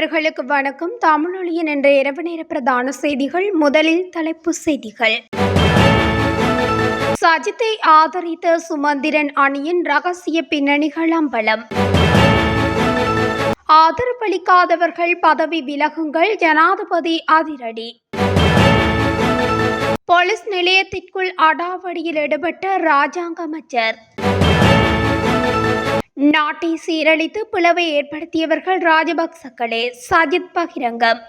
நேயர்களுக்கு வணக்கம். தமிழொலியின் என்ற இரவு நேர பிரதான செய்திகள் முதலில் தலைப்பு செய்திகள். சஜித்தை ஆதரித்த சுமந்திரன் அணியின் ரகசிய பின்னணிகள் அம்பலம். ஆதரவளிக்காதவர்கள் பதவி விலகுங்கள் ஜனாதிபதி அதிரடி. போலீஸ் நிலையத்திற்குள் அடாவடியில் ஈடுபட்ட ராஜாங்க அமைச்சர். நாட்டை சீரழித்து பிளவை ஏற்படுத்தியவர்கள் ராஜபக்சக்களே சஜித் பகிரங்கம்.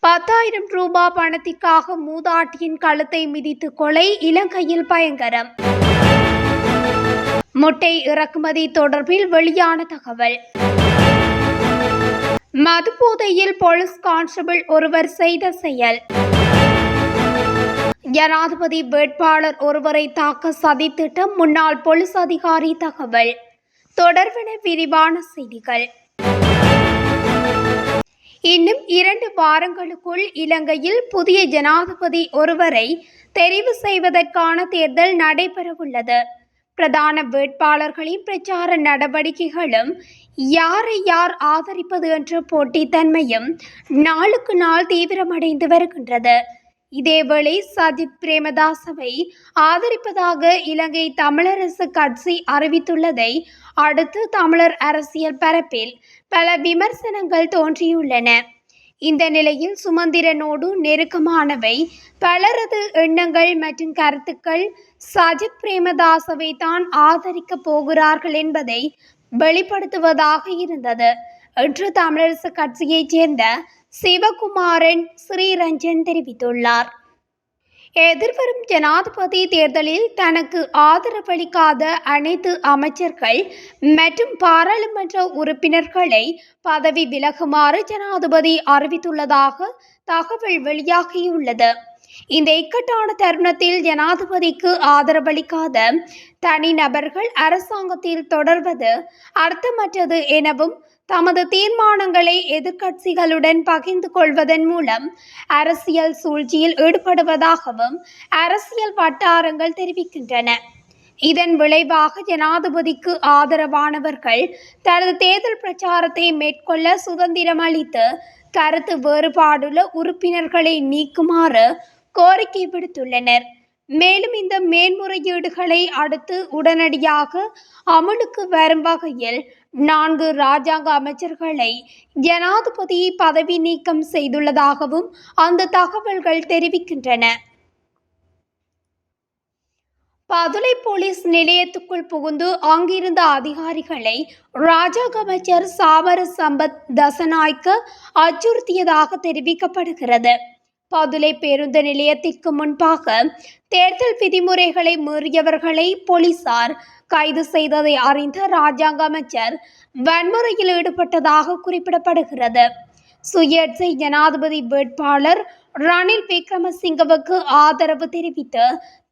பத்தாயிரம் ரூபாய் பணத்திற்காக மூதாட்டியின் கழுத்தை மிதித்து கொலை இலங்கையில் பயங்கரம். முட்டை இறக்குமதி தொடர்பில் வெளியான தகவல். மதுபோதையில் போலீஸ் கான்ஸ்டபிள் ஒருவர் செய்த செயல். ஜனாதிபதி வேட்பாளர் ஒருவரை தாக்க சதித்திட்டம் முன்னாள் போலீஸ் அதிகாரி தகவல். தொடர்பென விரிவான செய்திகள். இன்னும் இரண்டு வாரங்களுக்குள் இலங்கையில் புதிய ஜனாதிபதி ஒருவரை தெரிவு செய்வதற்கான தேர்தல் நடைபெறவுள்ளது. பிரதான வேட்பாளர்களின் பிரச்சார நடவடிக்கைகளும் யாரை யார் ஆதரிப்பது என்ற போட்டித்தன்மையும் நாளுக்கு நாள் தீவிரமடைந்து வருகின்றது. இதேவேளை சஜித் பிரேமதாசவை ஆதரிப்பதாக இலங்கை தமிழரசு கட்சி அறிவித்துள்ளதை அடுத்து தமிழர் அரசியல் பரப்பில் பல விமர்சனங்கள் தோன்றியுள்ளன. இந்த நிலையில் சுமந்திரனோடு நெருக்கமானவை பலரது எண்ணங்கள் மற்றும் கருத்துக்கள் சஜித் பிரேமதாசவை தான் ஆதரிக்கப் போகிறார்கள் என்பதை வெளிப்படுத்துவதாக இருந்தது. என்று தமிழரசு கட்சியைச் சேர்ந்த சிவகுமாரன் ஸ்ரீரஞ்சன் தெரிவித்துள்ளார். எதிர்வரும் ஜனாதிபதி தேர்தலில் தனக்கு ஆதரவளிக்காத அனைத்து அமைச்சர்கள் மற்றும் பாராளுமன்ற உறுப்பினர்களை பதவி விலகுமாறு ஜனாதிபதி அறிவித்துள்ளதாக தகவல் வெளியாகியுள்ளது. இந்த இக்கட்டான தருணத்தில் ஜனாதிபதிக்கு ஆதரவளிக்காத தனிநபர்கள் அரசாங்கத்தில் தொடர்வது அர்த்தமற்றது எனவும் தமது தீர்மானங்களை எதிர்க்கட்சிகளுடன் பகிர்ந்து கொள்வதன் மூலம் அரசியல் சூழ்ச்சியில் ஈடுபடுவதாகவும் அரசியல் வட்டாரங்கள் தெரிவிக்கின்றன. இதன் விளைவாக ஜனாதிபதிக்கு ஆதரவானவர்கள் தனது தேர்தல் பிரச்சாரத்தை மேற்கொள்ள சுதந்திரம் அளித்து கருத்து வேறுபாடுள்ள உறுப்பினர்களை நீக்குமாறு கோரிக்கை விடுத்துள்ளனர். மேலும் இந்த மேன்முறையீடுகளை அடுத்து உடனடியாக அமலுக்கு வரும் வகையில் நான்கு ராஜாங்க அமைச்சர்களை ஜனாதிபதி பதவி நீக்கம் செய்துள்ளதாகவும் அந்த தகவல்கள் தெரிவிக்கின்றன. பதுளை போலீஸ் நிலையத்துக்குள் புகுந்து அங்கிருந்த அதிகாரிகளை ராஜாங்க அமைச்சர் சாமர சம்பத் தசநாய்க்கு அச்சுறுத்தியதாக தெரிவிக்கப்படுகிறது. பதுளை பேருந்து நிலையத்திற்கு முன்பாக தேர்தல் விதிமுறைகளை மீறியவர்களை போலீசார் கைது செய்ததை அறிந்த ராஜாங்க அமைச்சர் வன்முறையில் ஈடுபட்டதாக குறிப்பிடப்படுகிறது. சுயேட்சை ஜனாதிபதி வேட்பாளர் ரணில் விக்ரமசிங்கவுக்கு ஆதரவு தெரிவித்து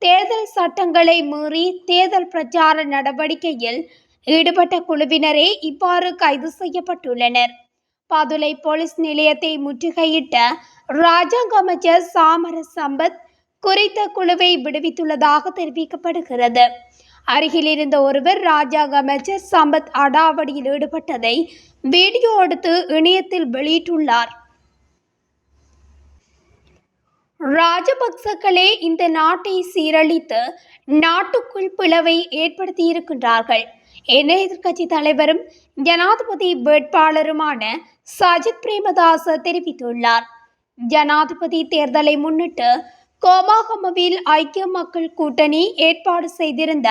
தேர்தல் சட்டங்களை மீறி தேர்தல் பிரச்சார நடவடிக்கையில் ஈடுபட்ட குழுவினரே இவ்வாறு கைது செய்யப்பட்டுள்ளனர். பதுளை போலீஸ் நிலையத்தை முற்றுகையிட்ட ராஜாங்க அமைச்சர் சாமர சம்பத் குறித்த குழுவை விடுவித்துள்ளதாக தெரிவிக்கப்படுகிறது. அருகில் இருந்த ஒருவர் ராஜாங்க அமைச்சர் சம்பத் அடாவடியில் ஈடுபட்டதை வீடியோ எடுத்து இணையத்தில் வெளியிட்டுள்ளார். ராஜபக்சக்களே இந்த நாட்டை சீரழித்து நாட்டுக்குள் பிளவை ஏற்படுத்தியிருக்கின்றார்கள். என எதிர்க்கட்சி தலைவரும் ஜனாதிபதி வேட்பாளருமான சஜித் பிரேமதாச தெரிவித்துள்ளார். ஜனாதிபதி தேர்தலை முன்னிட்டு கோமாகமவில் ஐக்கிய மக்கள் கூட்டணி ஏற்பாடு செய்திருந்த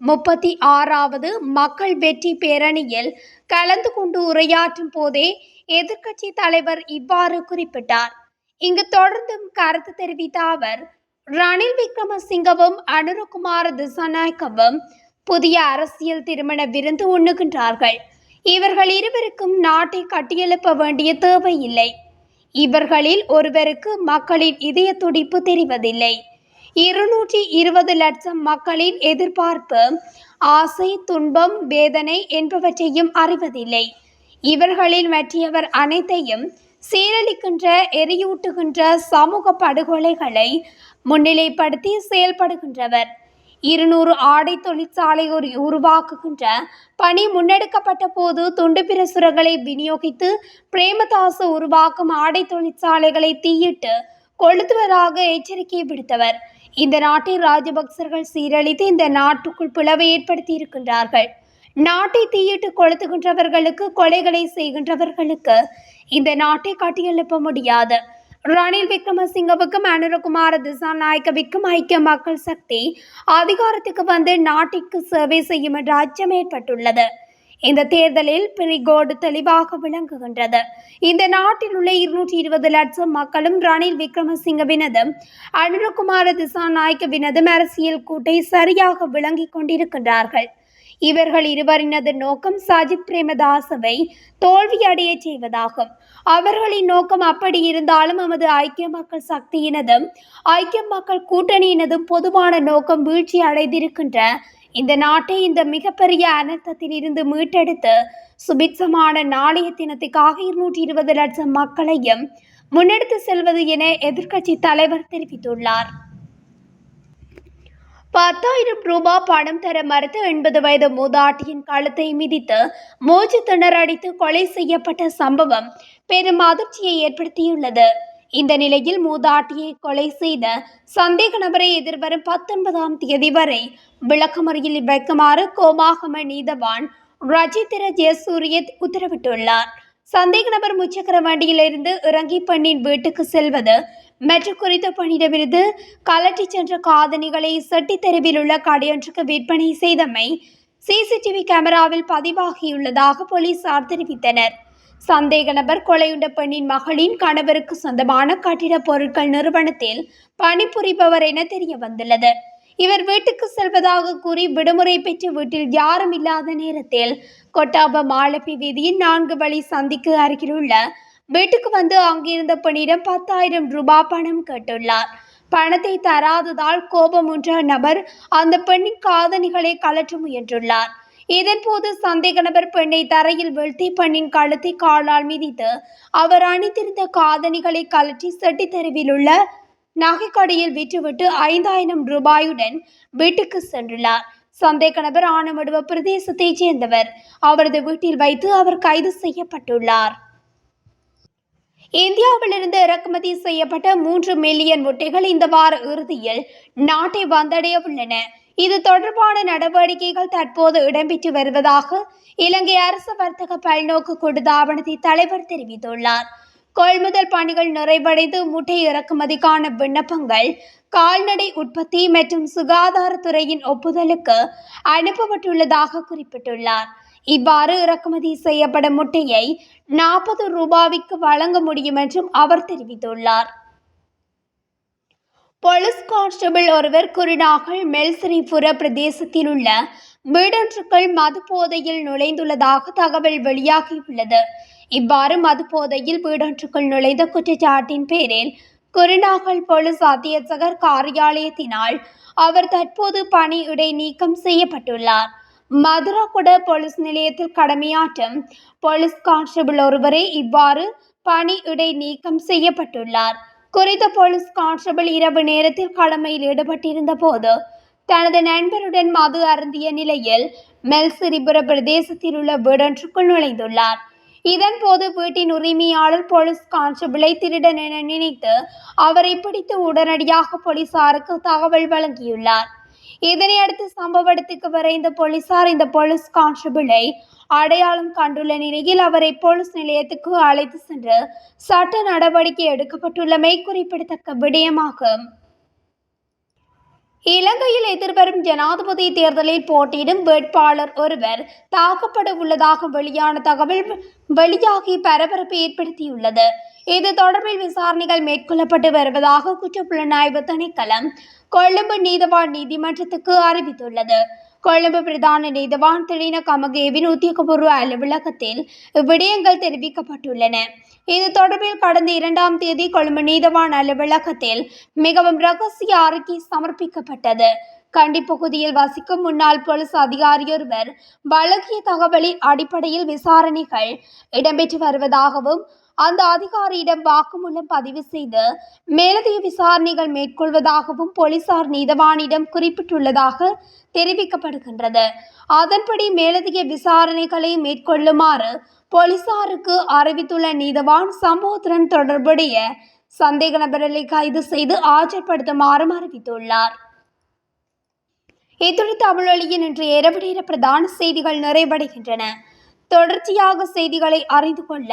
முப்பத்தி ஆறாவது மக்கள் வெற்றி பேரணியில் கலந்து கொண்டு உரையாற்றும் போதே எதிர்க்கட்சி தலைவர் இவ்வாறு குறிப்பிட்டார். இங்கு தொடர்ந்தும் கருத்து தெரிவித்த அவர் ரணில் விக்ரமசிங்கவும் அனுரகுமார் திசாநாயக்கவும் புதிய அரசியல் திருமண விருந்து உண்ணுகின்றார்கள். இவர்கள் இருவருக்கும் நாட்டை கட்டியெழுப்ப வேண்டிய தேவை இல்லை இவர்களில் ஒருவருக்கு மக்களின் இதய துடிப்பு தெரிவதில்லை. இருநூற்றி இருபது லட்சம் மக்களின் எதிர்பார்ப்பு ஆசை துன்பம் வேதனை என்பவற்றையும் அறிவதில்லை. இவர்களில் மற்றியவர் அனைத்தையும் சீரழிக்கின்ற எரியூட்டுகின்ற சமூக படுகொலைகளை முன்னிலைப்படுத்தி செயல்படுகின்றவர். இருநூறு ஆடை தொழிற்சாலை உருவாக்குகின்ற பணி முன்னெடுக்கப்பட்ட போது துண்டு பிரசுரங்களை விநியோகித்து பிரேமதாசு உருவாக்கும் ஆடை தொழிற்சாலைகளை தீயிட்டு கொளுத்துவதாக எச்சரிக்கை விடுத்தவர். இந்த நாட்டை ராஜபக்சர்கள் சீரழித்து இந்த நாட்டுக்குள் பிளவை ஏற்படுத்தி இருக்கின்றார்கள் நாட்டை தீயிட்டு கொளுத்துகின்றவர்களுக்கு கொலைகளை செய்கின்றவர்களுக்கு இந்த நாட்டை கட்டியெழுப்ப முடியாது. ரணில் விக்ரமசிங்கவுக்கும் அனுரகுமார திசாநாயக்கவிற்கும் ஐக்கிய மக்கள் சக்தி அதிகாரத்துக்கு வந்து நாட்டிற்கு சேவை செய்யும் என்ற அச்சம் ஏற்பட்டுள்ளது. இந்த தேர்தலில் பிரிகோடு தெளிவாக விளங்குகின்றது. இந்த நாட்டில் உள்ள இருநூற்றி இருபது லட்சம் மக்களும் ரணில் விக்ரமசிங்கவினதும் அனுரகுமார திசாநாயக்கவினதும் அரசியல் கூட்டை சரியாக விளங்கிக் கொண்டிருக்கின்றார்கள். இவர்கள் இருவரினது நோக்கம் சஜித் பிரேமதாசவை தோல்வியடைய செய்வதாகும். அவர்களின் நோக்கம் அப்படி இருந்தாலும் நமது ஐக்கிய மக்கள் சக்தியினதும் ஐக்கிய மக்கள் கூட்டணியினதும் பொதுவான நோக்கம் வீழ்ச்சி அடைந்திருக்கின்ற இந்த நாட்டை இந்த மிகப்பெரிய அனர்த்தத்தில் இருந்து மீட்டெடுத்து சுபிட்சமான நாளைய தினத்துக்காக இருநூற்றி இருபது லட்சம் மக்களையும் முன்னெடுத்து செல்வது என எதிர்க்கட்சி தலைவர் தெரிவித்துள்ளார். பத்தாயிரம் ரூபாய் பணம் தர மறுத்து எண்பது வயது மூதாட்டியின் கழுத்தை மிதித்து மூச்சு திணறடித்து கொலை செய்யப்பட்ட சம்பவம் பெரும் அதிர்ச்சியை ஏற்படுத்தியுள்ளது. இந்த நிலையில் மூதாட்டியை கொலை செய்த சந்தேக நபரை எதிர்வரும் பத்தொன்பதாம் தேதி வரை விளக்கமறியில் வைக்குமாறு கோமாகம நீதவான் ரஜித்திர ஜெயசூரிய உத்தரவிட்டுள்ளார். சந்தேக நபர் முச்சக்கர வண்டியிலிருந்து இறங்கி பெண்ணின் வீட்டுக்கு செல்வது. மற்றும் குறித்த பணியிடமிருந்து கலட்டி சென்ற காதணிகளை செட்டி தெருவில் உள்ள கடையொன்றுக்கு விற்பனை செய்தமை சிசிடிவி கேமராவில் பதிவாகியுள்ளதாக போலீசார் தெரிவித்தனர். சந்தேக நபர் கொலையுண்ட பெண்ணின் மகளின் கணவருக்கு சொந்தமான கட்டிடப் பொருட்கள் நிறுவனத்தில் பணிபுரிபவர் என தெரிய வந்துள்ளது இவர் வீட்டுக்கு செல்வதாக கூறி விடுமுறை பெற்று வீட்டில் யாரும் இல்லாத நேரத்தில் கொட்டாப மாலப்பி வீதியின் நான்கு வழி சந்திக்கு அருகிலுள்ள வீட்டுக்கு வந்து அங்கிருந்த பெண்ணிடம் பத்தாயிரம் ரூபாய் பணம் கேட்டுள்ளார். பணத்தை தராததால் கோபம் கோபமுற்ற நபர் அந்த பெண்ணின் காதணிகளை கலற்ற முயன்றுள்ளார். இதன்போது சந்தேக நபர் பெண்ணை தரையில் வீழ்த்தி பெண்ணின் கழுத்தை காலால் மிதித்து அவர் அணிந்திருந்த காதணிகளை கலற்றி செட்டி தெருவில் உள்ள நகைக்கடையில் விற்றுவிட்டு ஐந்தாயிரம் ரூபாயுடன் வீட்டுக்கு சென்றுள்ளார். சந்தேக நபர் ஆனமடுவ பிரதேசத்தைச் சேர்ந்தவர். அவரது வீட்டில் வைத்து அவர் கைது செய்யப்பட்டுள்ளார். இந்தியாவிலிருந்து இறக்குமதி செய்யப்பட்ட மூன்று மில்லியன் முட்டைகள் இந்த வார இறுதியில் நாட்டை வந்தடைய உள்ளன. இது தொடர்பான நடவடிக்கைகள் தற்போது இடம்பெற்று வருவதாக இலங்கை அரசு வர்த்தக பல்நோக்கு கூட்டுத்தாபனத்தின் தலைவர் தெரிவித்துள்ளார். கொள்முதல் பணிகள் நிறைவடைந்து முட்டை இறக்குமதிக்கான விண்ணப்பங்கள் கால்நடை உற்பத்தி மற்றும் சுகாதாரத்துறையின் ஒப்புதலுக்கு அனுப்பப்பட்டுள்ளதாக குறிப்பிட்டுள்ளார். இவ்வாறு இறக்குமதி செய்யப்படும் முட்டையை நாற்பது ரூபாய்க்கு வழங்க முடியும் என்றும் அவர் தெரிவித்துள்ளார். போலீஸ் கான்ஸ்டபிள் ஒருவர் குருநாகல் மெல்சரிபுர பிரதேசத்தில் உள்ள வீடொன்றுக்குள் மது போதையில் நுழைந்துள்ளதாக தகவல் வெளியாகியுள்ளது. இவ்வாறு மது போதையில் வீடொன்றுக்குள் நுழைந்த குற்றச்சாட்டின் பேரில் குருநாகல் போலீஸ் அத்தியட்சகர் காரியாலயத்தினால் அவர் தற்போது பணி இடைநீக்கம் செய்யப்பட்டுள்ளார். மதுராகுட போலீஸ் நிலையத்தில் கடமையாற்றும் போலீஸ் கான்ஸ்டபிள் ஒருவரே இவ்வாறு பணி இடைநீக்கம் செய்யப்பட்டுள்ளார். குறித்த போலீஸ் கான்ஸ்டபிள் இரவு நேரத்தில் கடமையில் ஈடுபட்டிருந்த போது தனது நண்பருடன் மது அருந்திய நிலையில் மெல்சிரிபுர பிரதேசத்தில் உள்ள வீடொன்றுக்குள் நுழைந்துள்ளார். இதன்போது வீட்டின் உரிமையாளர் போலீஸ் கான்ஸ்டபிளை திருடன் என நினைத்து அவரை பிடித்து உடனடியாக போலீசாருக்கு தகவல் வழங்கியுள்ளார். இதனையடுத்து சம்பவ இடத்துக்கு விரைந்த போலீசார் இந்த போலீஸ் கான்ஸ்டபிளை அடையாளம் கண்டுள்ள நிலையில் அவரை போலீஸ் நிலையத்துக்கு அழைத்து சென்று சட்ட நடவடிக்கை எடுக்கப்பட்டுள்ளமை குறிப்பிடத்தக்க விடயமாகும். இலங்கையில் எதிர்வரும் ஜனாதிபதி தேர்தலில் போட்டியிடும் வேட்பாளர் ஒருவர் தாக்கப்பட உள்ளதாக வெளியான தகவல் வெளியாகி பரபரப்பை ஏற்படுத்தியுள்ளது. இது தொடர்பில் விசாரணைகள் மேற்கொள்ளப்பட்டு வருவதாக குற்றப்புலனாய்வு திணைக்களம் கொழும்பு நீதவான் நீதிமன்றத்துக்கு அறிவித்துள்ளது. கொழும்பு பிரதான நீதவான் திலின கமகேவின் உத்தியோகபூர்வ அலுவலகத்தில் இவ்விடயங்கள் தெரிவிக்கப்பட்டுள்ளன. இது தொடர்பில் கடந்த இரண்டாம் தேதி கொழும்பு நீதவான் அலுவலகத்தில் மிகவும் ரகசிய அறிக்கை சமர்ப்பிக்கப்பட்டது. கண்டி பகுதியில் வசிக்கும் முன்னாள் போலீஸ் அதிகாரியொருவர் வழங்கிய தகவலின் அடிப்படையில் விசாரணைகள் இடம்பெற்று வருவதாகவும் அந்த அதிகாரியிடம் வாக்குமூலம் பதிவு செய்து மேலதிக விசாரணைகள் மேற்கொள்வதாகவும் போலீசார் நீதவானிடம் குறிப்பிட்டுள்ளதாக தெரிவிக்கப்படுகின்றது. அதன்படி மேலதிக விசாரணைகளை மேற்கொள்ளுமாறு போலீசாருக்கு அறிவித்துள்ள நீதவான் சம்பவத்துடன் தொடர்புடைய சந்தேக நபர்களை கைது செய்து ஆஜர்படுத்துமாறும் அறிவித்துள்ளார். இத்துடன் தமிழொலியின் இன்று இரவு நேர பிரதான செய்திகள் நிறைவடைகின்றன. தொடர்ச்சியாக செய்திகளை அறிந்து கொள்ள